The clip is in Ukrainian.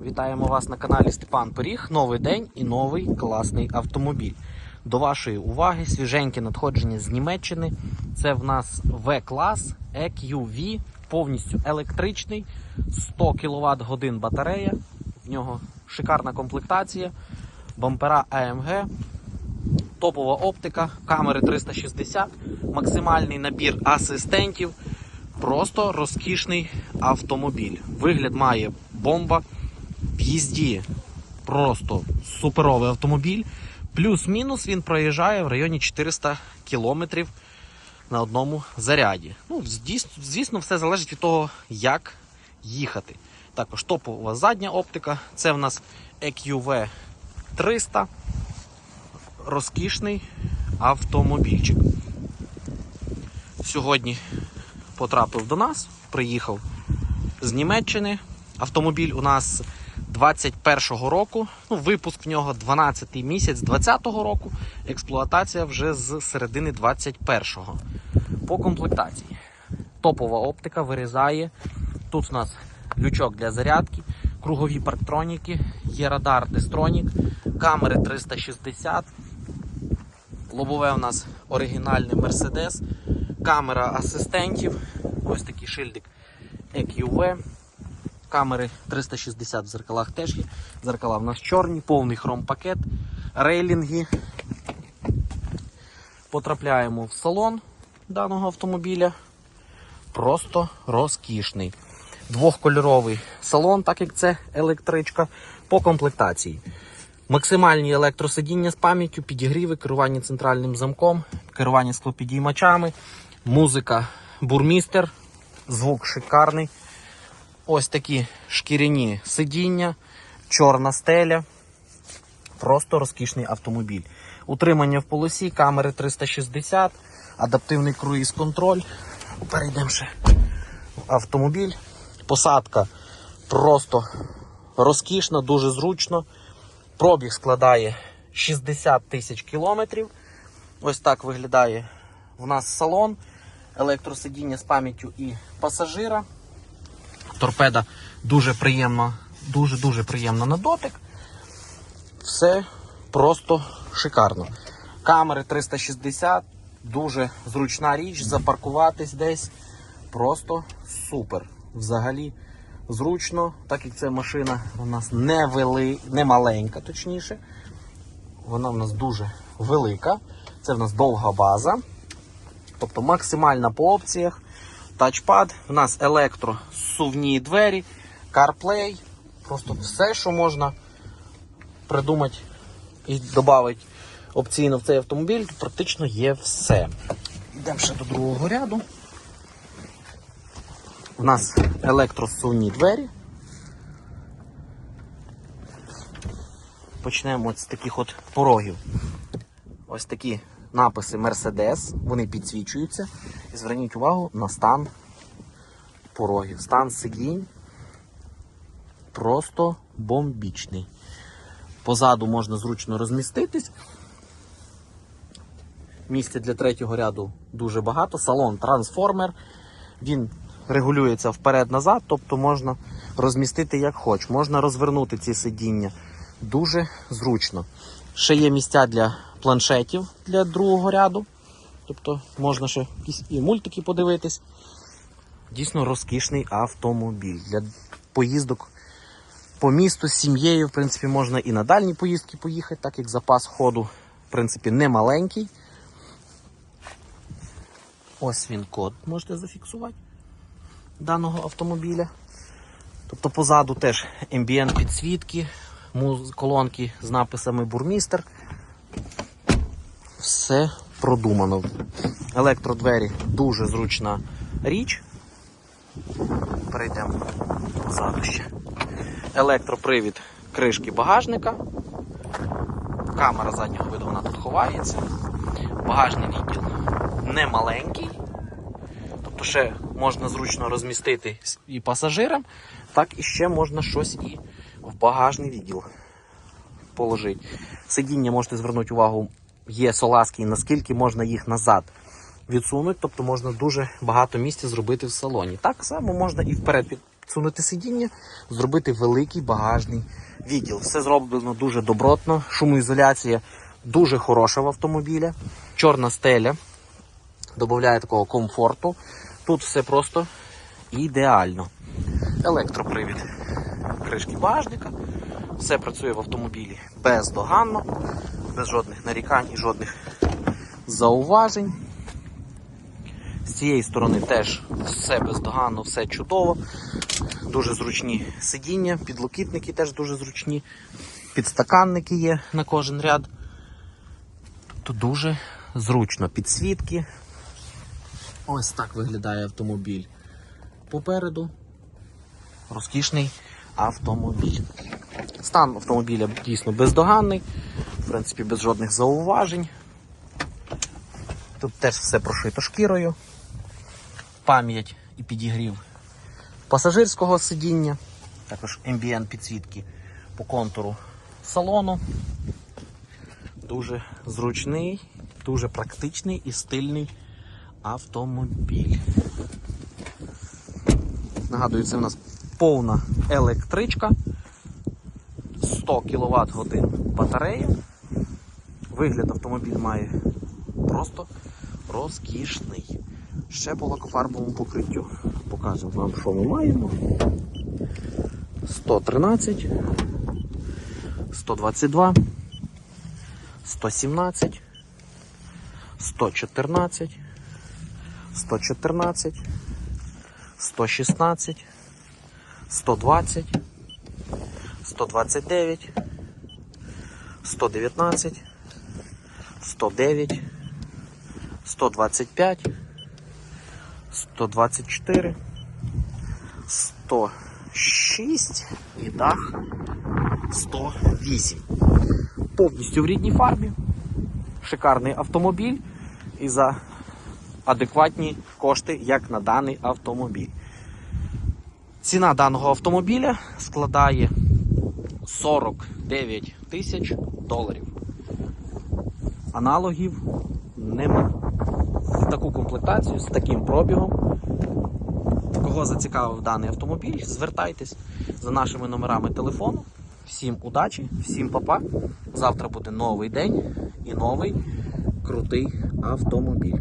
Вітаємо вас на каналі Степан Поріг. Новий день і новий класний автомобіль. До вашої уваги свіженьке надходження з Німеччини. Це в нас V-клас EQV, повністю електричний, 100 кВт годин батарея. В нього шикарна комплектація, бампера AMG, топова оптика, камери 360, максимальний набір асистентів. Просто розкішний автомобіль. Вигляд має бомба. Їзді просто суперовий автомобіль. Плюс-мінус він проїжджає в районі 400 кілометрів на одному заряді. Ну, звісно, все залежить від того, як їхати. Також топова задня оптика. Це в нас EQV 300. Розкішний автомобільчик. Сьогодні потрапив до нас, приїхав з Німеччини. Автомобіль у нас 21-го року. Ну, випуск в нього 12-й місяць 20-го року. Експлуатація вже з середини 21-го. По комплектації. Топова оптика вирізає. Тут у нас лючок для зарядки, кругові парктроніки, є радар Дестронік, камери 360. Лобове у нас оригінальний Mercedes, камера асистентів, ось такий шильдик EQV. Камери 360 в зеркалах теж є. Зеркала в нас чорні, повний хром-пакет, рейлінги. Потрапляємо в салон даного автомобіля. Просто розкішний. Двохкольоровий салон, так як це електричка, по комплектації. Максимальні електросидіння з пам'яттю, підігріви, керування центральним замком, керування склопідіймачами, музика бурмістер, звук шикарний. Ось такі шкіряні сидіння, чорна стеля. Просто розкішний автомобіль. Утримання в полосі, камери 360, адаптивний круїз-контроль. Перейдемо ще в автомобіль. Посадка просто розкішна, дуже зручно. Пробіг складає 60 тисяч кілометрів. Ось так виглядає в нас салон, електросидіння з пам'яттю і пасажира. Торпеда дуже приємна, дуже-дуже приємна на дотик. Все просто шикарно. Камери 360, дуже зручна річ, запаркуватись десь. Просто супер. Взагалі зручно, так як ця машина у нас не, вели, не маленька, точніше. Вона в нас дуже велика. Це в нас довга база. Тобто максимальна по опціях. Тачпад, у нас електросувні двері, CarPlay. Просто все, що можна придумати і додати опційно в цей автомобіль, практично є все. Йдемо ще до другого ряду. У нас електросувні двері. Почнемо з таких от порогів. Ось такі написи Mercedes, вони підсвічуються. І зверніть увагу на стан порогів. Стан сидінь просто бомбічний. Позаду можна зручно розміститись. Місця для третього ряду дуже багато. Салон трансформер. Він регулюється вперед-назад, тобто можна розмістити як хоч. Можна розвернути ці сидіння. Дуже зручно. Ще є місця для планшетів для другого ряду. Тобто можна ще якісь і мультики подивитись. Дійсно розкішний автомобіль. Для поїздок по місту з сім'єю, в принципі, можна і на дальні поїздки поїхати, так як запас ходу, в принципі, не маленький. Ось він код можете зафіксувати даного автомобіля. Тобто позаду теж ambient підсвітки, колонки з написами бурмістер. Все продумано. Електродвері дуже зручна річ. Перейдемо позаду ще. Електропривід кришки багажника. Камера заднього виду вона тут ховається. Багажний відділ не маленький. Тобто ще можна зручно розмістити і пасажирам, так і ще можна щось і в багажний відділ положити. Сидіння можете звернути увагу, є соласки, і наскільки можна їх назад відсунути, тобто можна дуже багато місця зробити в салоні. Так само можна і вперед під- підсунути сидіння, зробити великий багажний відділ. Все зроблено дуже добротно, шумоізоляція дуже хороша в автомобілі, чорна стеля додає такого комфорту. Тут все просто ідеально. Електропривід кришки багажника. Все працює в автомобілі бездоганно, без жодних нарікань і жодних зауважень. З цієї сторони теж все бездоганно, все чудово. Дуже зручні сидіння, підлокітники теж дуже зручні, підстаканники є на кожен ряд. Тут дуже зручно підсвітки. Ось так виглядає автомобіль. Попереду розкішний автомобіль. Стан автомобіля дійсно бездоганний, в принципі, без жодних зауважень. Тут теж все прошито шкірою, пам'ять і підігрів пасажирського сидіння, також ambient підсвітки по контуру салону. Дуже зручний, дуже практичний і стильний автомобіль. Нагадую, це у нас повна електричка, 100 кВт годин батарея. Вигляд автомобіль має просто розкішний. Ще по лакофарбовому покриттю. Покажемо вам, що ми маємо. 113, 122, 117, 114, 114, 116, 120, 129, 119, 109, 125, 124, 106 і дах 108. Повністю в рідній фарбі. Шикарний автомобіль і за адекватні кошти, як на даний автомобіль. Ціна даного автомобіля складає 49 тисяч доларів. Аналогів нема. Таку комплектацію з таким пробігом. Кого зацікавив даний автомобіль, звертайтесь за нашими номерами телефону. Всім удачі, всім папа. Завтра буде новий день і новий крутий автомобіль.